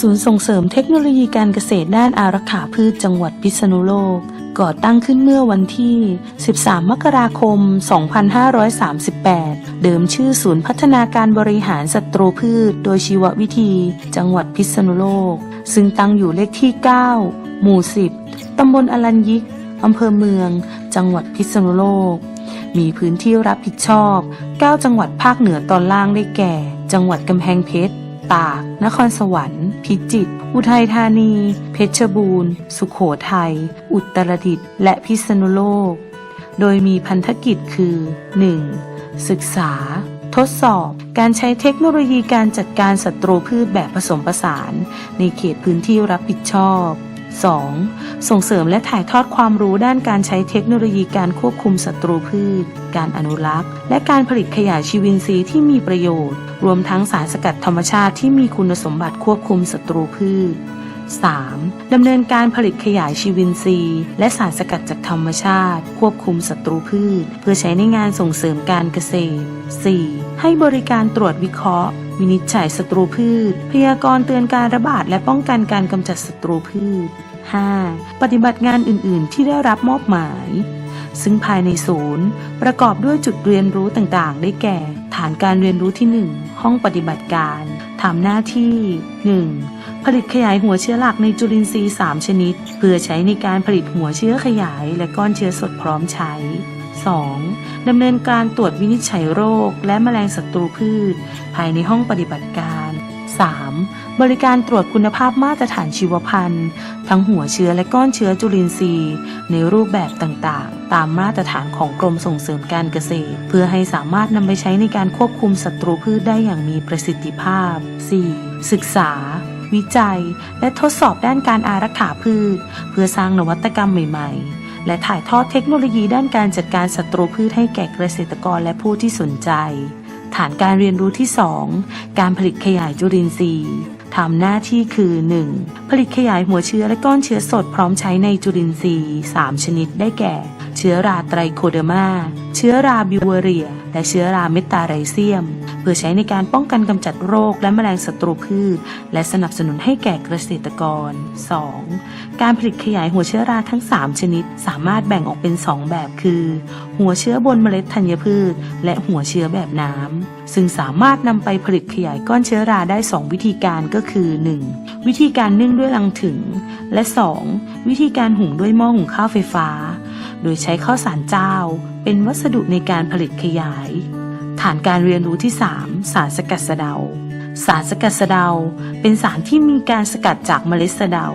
ศูนย์ส่งเสริมเทคโนโลยีการเกษตรด้านอารักขาพืชจังหวัดพิษณุโลก ก่อตั้งขึ้นเมื่อวันที่ 13 มกราคม 2538 เดิมชื่อศูนย์พัฒนาการบริหารศัตรูพืช โดยชีววิธี จังหวัดพิษณุโลก ซึ่งตั้งอยู่เลขที่ 9 หมู่ 10 ตำบลอลัญยิก อำเภอเมือง จังหวัดพิษณุโลก มีพื้นที่รับผิดชอบ 9 จังหวัดภาคเหนือตอนล่างได้แก่ จังหวัดกำแพงเพชร ตาก นครสวรรค์ พิจิตร อุทัยธานี เพชรบูรณ์ สุขโขทัย อุตรดิตถ์ และพิษณุโลก โดยมีพันธกิจคือ 1. ศึกษา ทดสอบ การใช้เทคโนโลยีการจัดการศัตรูพืชแบบผสมผสาน ในเขตพื้นที่รับผิดชอบ 2. ส่งเสริมและถ่ายทอดความรู้ด้านการใช้เทคโนโลยีการควบคุมศัตรูพืช การอนุรักษ์ และการผลิตขยะชีวินทรีย์ที่มีประโยชน์ รวมทั้งสารสกัดธรรมชาติที่มีคุณสมบัติควบคุมศัตรูพืช 3. ดำเนินการผลิตขยายชีวินทรีย์ และสารสกัดจากธรรมชาติ ควบคุมศัตรูพืช เพื่อใช้ในงานส่งเสริมการเกษตร 4. ให้บริการตรวจวิเคราะห์ วินิจฉัยศัตรูพืช พยากรณ์เตือนการระบาดและป้องกันการกำจัดศัตรูพืช 5. ปฏิบัติงานอื่น ๆ ที่ได้รับมอบหมาย ซึ่งภายในศูนย์ ประกอบด้วยจุดเรียนรู้ต่าง ๆ ได้แก่ ฐานการเรียนรู้ที่ 1 ห้องปฏิบัติการทำหน้าที่ 1. ผลิตขยายหัวเชื้อหลักในจุลินทรีย์ 3 ชนิด เพื่อใช้ในการผลิตหัวเชื้อขยายและก้อนเชื้อสดพร้อมใช้ 2. ดำเนินการตรวจวินิจฉัยโรค และแมลงศัตรูพืช ภายในห้องปฏิบัติการ 3. บริการตรวจคุณภาพมาตรฐานชีวพันธุ์ทั้งหัวเชื้อและก้อนเชื้อจุลินทรีย์ ในรูปแบบต่างๆ ตามมาตรฐานของกรมส่งเสริมการเกษตร เพื่อให้สามารถนำไปใช้ในการควบคุมศัตรูพืชได้อย่างมีประสิทธิภาพ 4. ศึกษา วิจัย และทดสอบด้านการอารักขาพืช เพื่อสร้างนวัตกรรมใหม่ ๆ และถ่ายทอดเทคโนโลยีด้านการจัดการศัตรูพืชให้แก่เกษตรกรและผู้ที่สนใจ ฐานการเรียนรู้ที่ 2 การผลิตขยายจุลินทรีย์ทำหน้าที่คือ 1. ผลิตขยายหัวเชื้อและก้อนเชื้อสดพร้อมใช้ในจุลินทรีย์ 3 ชนิดได้แก่ เชื้อราไตรโคเดอร์มา เชื้อราบิวเวเรีย และเชื้อราเมตาไรเซียม เพื่อใช้ในการป้องกันกำจัดโรคและแมลงศัตรูพืช และสนับสนุนให้แก่เกษตรกร 2. การผลิตขยายหัวเชื้อราทั้ง 3 ชนิด สามารถแบ่งออกเป็น 2 แบบคือ หัวเชื้อบนเมล็ดธัญพืช และหัวเชื้อแบบน้ำซึ่งสามารถนำไปผลิตขยายก้อนเชื้อราได้ 2 วิธีการก็คือ 1. วิธีการนึ่งด้วยลังถึง และ 2. วิธีการหุงด้วยหม้อหุงข้าวไฟฟ้า โดยใช้ข้าวสารเจ้า เป็นวัสดุในการผลิตขยาย ฐานการเรียนรู้ที่ 3 สารสกัดสะเดา สารสกัดสะเดา เป็นสารที่มีการสกัดจากเมล็ดสะเดา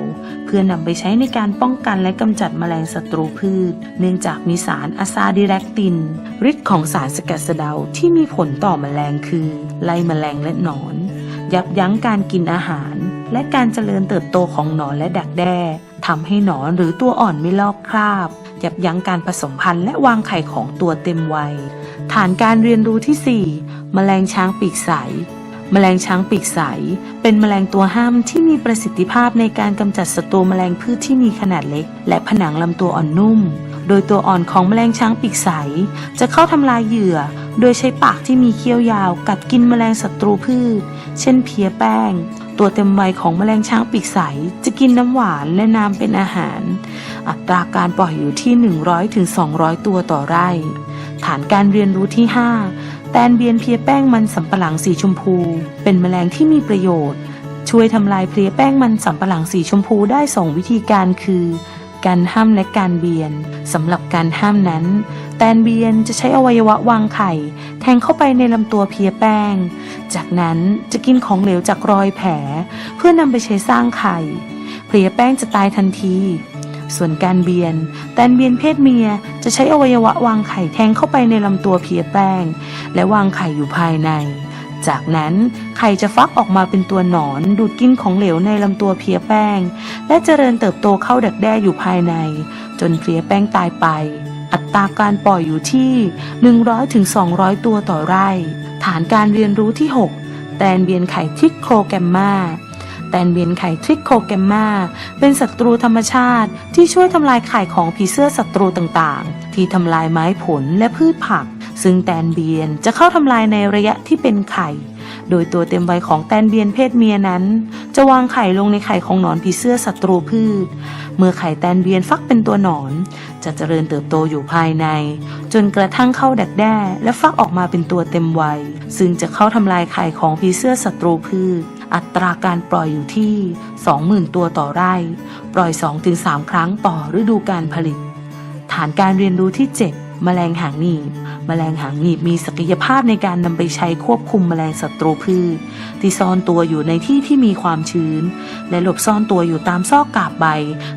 เพื่อนำไปใช้ในการป้องกันและกำจัดแมลงศัตรูพืช เนื่องจากมีสารอะซาดิแรกตินฤทธิ์ของสารสกัดสะเดาที่มีผลต่อแมลงคือ ไล่แมลงและหนอน ยับยั้งการกินอาหาร และการเจริญเติบโตของหนอนและดักแด้ทำให้หนอนหรือตัวอ่อนไม่ลอกคราบ ยับยั้งการผสมพันธุ์และวางไข่ของตัวเต็มวัย ฐานการเรียนรู้ที่ 4 แมลงช้างปีกใส แมลงช้างปีกใส เป็นแมลงตัวห้ามที่มีประสิทธิภาพในการกำจัดศัตรูแมลงพืชที่มีขนาดเล็ก และผนังลำตัวอ่อนนุ่ม โดยตัวอ่อนของแมลงช้างปีกใส จะเข้าทำลายเหยื่อ โดยใช้ปากที่มีเขี้ยวยาวกัดกินแมลงศัตรูพืช เช่นเพียแป้ง ตัวเต็มวัยของแมลงช้างปีกใส จะกินน้ำหวานและน้ำเป็นอาหาร อัตราการปล่อยอยู่ที่ 100-200ถึง200 ตัวต่อไร่ ฐานการเรียนรู้ที่ 5 แตนเบียนเพลียแป้งมันสำปะหลังสีชมพู เป็นแมลงที่มีประโยชน์ ช่วยทำลายเพลียแป้งมันสำปะหลังสีชมพูได้ 2 วิธีการคือ การห้ามและการเบียนสำหรับการห้ามนั้น ตนเบียนจะใช้อวัยวะวางไข่ แทงเข้าไปในลำตัวเพียแป้ง จากนั้นจะกินของเหลวจากรอยแผล เพื่อนำไปใช้สร้างไข่เพียแป้งจะตายทันที ส่วนการเบียน แตนเบียนเพศเมียจะใช้อวัยวะวางไข่แทงเข้าไปในลำตัวเพียแป้ง และวางไข่อยู่ภายใน จากนั้นไข่จะฟักออกมาเป็นตัวหนอนดูดกินของเหลวในลำตัวเพียแป้ง และเจริญเติบโตเข้าดักแด้อยู่ภายใน จนเพียแป้งตายไป อัตราการปล่อยอยู่ที่ 100-200 ตัวต่อไร่ ฐานการเรียนรู้ที่ 6 แตนเบียนไข่ทิกโครแกมมาแตนเบียนไข่ทริกโคแกมมาเป็นศัตรูธรรมชาติที่ช่วยทำลายไข่ของผีเสื้อศัตรูต่างๆ ที่ทำลายไม้ผลและพืชผัก ซึ่งแตนเบียนจะเข้าทำลายในระยะที่เป็นไข่ โดยตัวเต็มวัยของแตนเบียนเพศเมียนั้น จะวางไข่ลงในไข่ของหนอนผีเสื้อศัตรูพืช เมื่อไข่แตนเบียนฟักเป็นตัวหนอน จะเจริญเติบโตอยู่ภายใน จนกระทั่งเข้าดักแด้ และฟักออกมาเป็นตัวเต็มวัย ซึ่งจะเข้าทำลายไข่ของผีเสื้อศัตรูพืช อัตราการปล่อยอยู่ที่ 20,000 ตัวต่อไร่ ปล่อย 2-3 ครั้งต่อฤดูการผลิต ฐานการเรียนรู้ที่ 7 แมลงหางหนีบ แมลงหางหนีบมีศักยภาพในการนำไปใช้ควบคุมแมลงศัตรูพืชที่ซ่อนตัวอยู่ในที่ที่มีความชื้น และหลบซ่อนตัวอยู่ตามซอกกาบใบ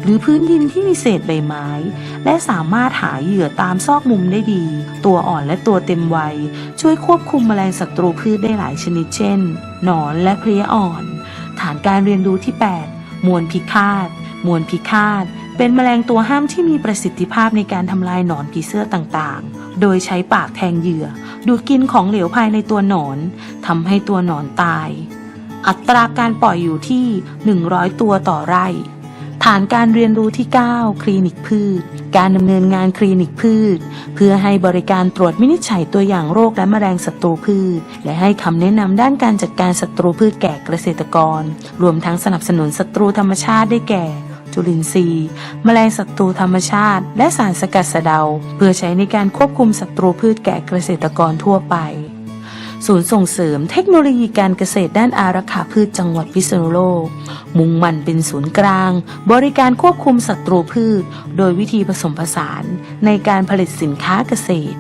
หรือพื้นดินที่มีเศษใบไม้ และสามารถหาเหยื่อตามซอกมุมได้ดี ตัวอ่อนและตัวเต็มวัย ช่วยควบคุมแมลงศัตรูพืชได้หลายชนิดเช่น หนอนและเพลี้ยอ่อน ฐานการเรียนรู้ที่ 8 มวลพิฆาต มวลพิฆาต เป็นแมลงตัวห้ามที่มีประสิทธิภาพในการทำลายหนอนผีเสื้อต่างๆ โดยใช้ปากแทงเหยื่อ ดูดกินของเหลวภายในตัวหนอนทำให้ตัวหนอนตาย อัตราการปล่อยอยู่ที่ 100 ตัวต่อไร่ ฐานการเรียนรู้ที่ 9 คลินิกพืช การดำเนินงานคลินิกพืช เพื่อให้บริการตรวจวินิจฉัยตัวอย่างโรคและแมลงศัตรูพืช และให้คำแนะนำด้านการจัดการศัตรูพืชแก่เกษตรกร รวมทั้งสนับสนุนศัตรูธรรมชาติได้แก่ จุลินทรีย์ แมลงศัตรูธรรมชาติ และสารสกัดสะเดา เพื่อใช้ในการควบคุมศัตรูพืชแก่เกษตรกรทั่วไป ศูนย์ส่งเสริมเทคโนโลยีการเกษตรด้านอารักขาพืชจังหวัดพิษณุโลก มุ่งมั่นเป็นศูนย์กลาง บริการควบคุมศัตรูพืช โดยวิธีผสมผสานในการผลิตสินค้าเกษตร